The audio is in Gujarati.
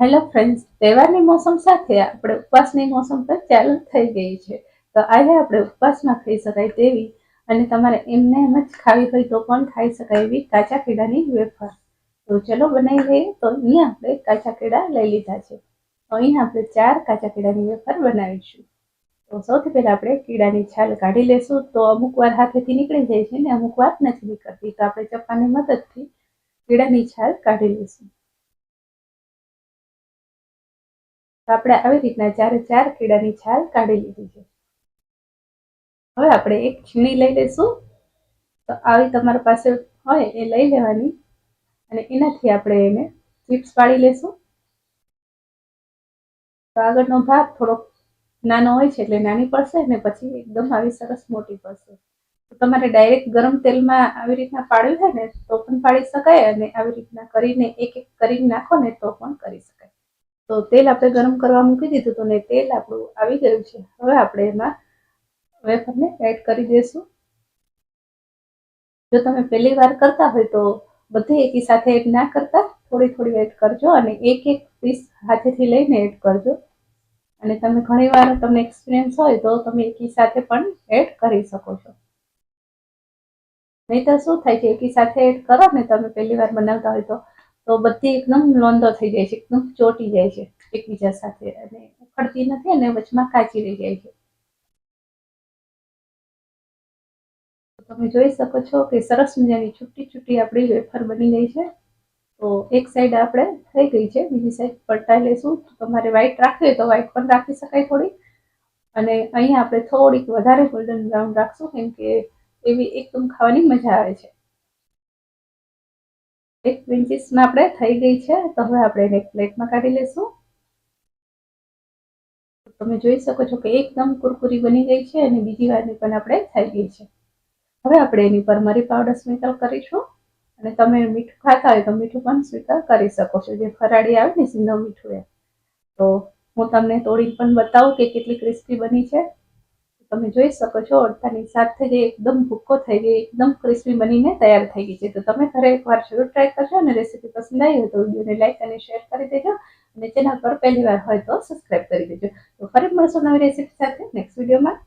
હેલો ફ્રેન્ડ્સ તહેવારની મોસમ સાથે આપણે ઉપવાસની મોસમ પણ ચાલુ થઈ ગઈ છે. તો આજે આપણે ઉપવાસમાં ખાઈ શકાય તેવી અને તમારે એમને એમ જ ખાવી હોય તો પણ ખાઈ શકાય એવી કાચા કેળાની વેફર. તો ચલો બનાવી લઈએ. તો અહીંયા આપણે કાચા કેળા લઈ લીધા છે. તો અહીંયા આપણે ચાર કાચા કેળાની વેફર બનાવીશું. તો સૌથી પહેલાં આપણે કેળાની છાલ કાઢી લેશું. તો અમુક વાર હાથેથી નીકળી જાય છે ને અમુક વાર નથી નીકળતી. તો આપણે ચપ્પાની મદદથી કેળાની છાલ કાઢી લઈશું તો આપણે આવી રીતના ચારે ચાર કેળાની છાલ કાઢી લીધી છે. હવે આપણે એક છીણી લઈ લઈશું. તો આવી તમારા પાસે હોય એ લઈ લેવાની. અને એનાથી આપણે એને ચિપ્સ પાડી લેશું. તો આગળનો ભાગ થોડોક નાનો હોય છે એટલે નાની પડશે ને પછી એકદમ આવી સરસ મોટી પડશે. તમારે ડાયરેક્ટ ગરમ તેલમાં આવી રીતના પાડ્યું હોય ને તો પણ પાડી શકાય અને આવી રીતના કરીને એક એક કરીને નાખો ને તો પણ કરી શકાય. તો તેલ આપણે ગરમ કરવા મૂકી દીધું હતું ને તેલ આપણું આવી ગયું છે. હવે આપણે એમાં વેફરને એડ કરી દઈશું જો તમે પહેલી વાર કરતા હોય તો બધી એકી સાથે એડ ના કરતા, થોડી થોડી એડ કરજો અને એક એક પીસ હાથેથી લઈને એડ કરજો. અને તમે ઘણી વાર તમને એક્સપિરિયન્સ હોય તો તમે એકી સાથે પણ એડ કરી શકો છો. નહીં તો શું થાય છે? એકી સાથે એડ કરો ને તમે પહેલી વાર બનાવતા હોય તો તો બધી એકદમ લોંદો થઈ જાય છે, એકદમ ચોટી જાય છે એકબીજા સાથે અને ઉખડતી નથી અને વચમાં કાચી રહી જાય છે. તમે જોઈ શકો છો કે સરસ મજાની છૂટી છૂટી આપણી વેફર બની ગઈ છે. તો એક સાઈડ આપણે થઈ ગઈ છે, બીજી સાઈડ પલટાઈ લઈશું. તમારે વ્હાઈટ રાખવી હોય તો વ્હાઈટ પણ રાખી શકાય થોડી. અને અહીંયા આપણે થોડીક વધારે ગોલ્ડન બ્રાઉન રાખશું, કેમ કે એવી એકદમ ખાવાની મજા આવે છે. એક પ્રિન્ચીસમાં આપણે થઈ ગઈ છે, તો હવે આપણે એને એક પ્લેટમાં કાઢી લઈશું તમે જોઈ શકો છો કે એકદમ કુરકુરી બની ગઈ છે અને બીજી વારની પણ આપણે થઈ ગઈ છે. હવે આપણે એની પર મરી પાવડર સ્પ્રિંકલ કરીશું અને તમે મીઠું ખાતા હોય તો મીઠું પણ સ્વીકાર કરી શકો છો. જે ફરાળી આવે ને સિંધો મીઠું એ. તો હું તમને તોડી પણ બતાવું કે કેટલી ક્રિસ્પી બની છે. તમે જોઈ શકો છો અડતાની સાથે જે એકદમ ભૂક્કો થઈ ગઈ, એકદમ ક્રિસ્પી બનીને તૈયાર થઈ ગઈ છે. તો તમે ઘરે એકવાર જરૂર ટ્રાય કરજો અને રેસીપી પસંદ આવી હોય તો વિડીયોને લાઈક અને શેર કરી દેજો અને ચેનલ પર પહેલી વાર હોય તો સબસ્ક્રાઈબ કરી દેજો. તો ફરી મળશું નવી રેસીપી સાથે નેક્સ્ટ વિડીયોમાં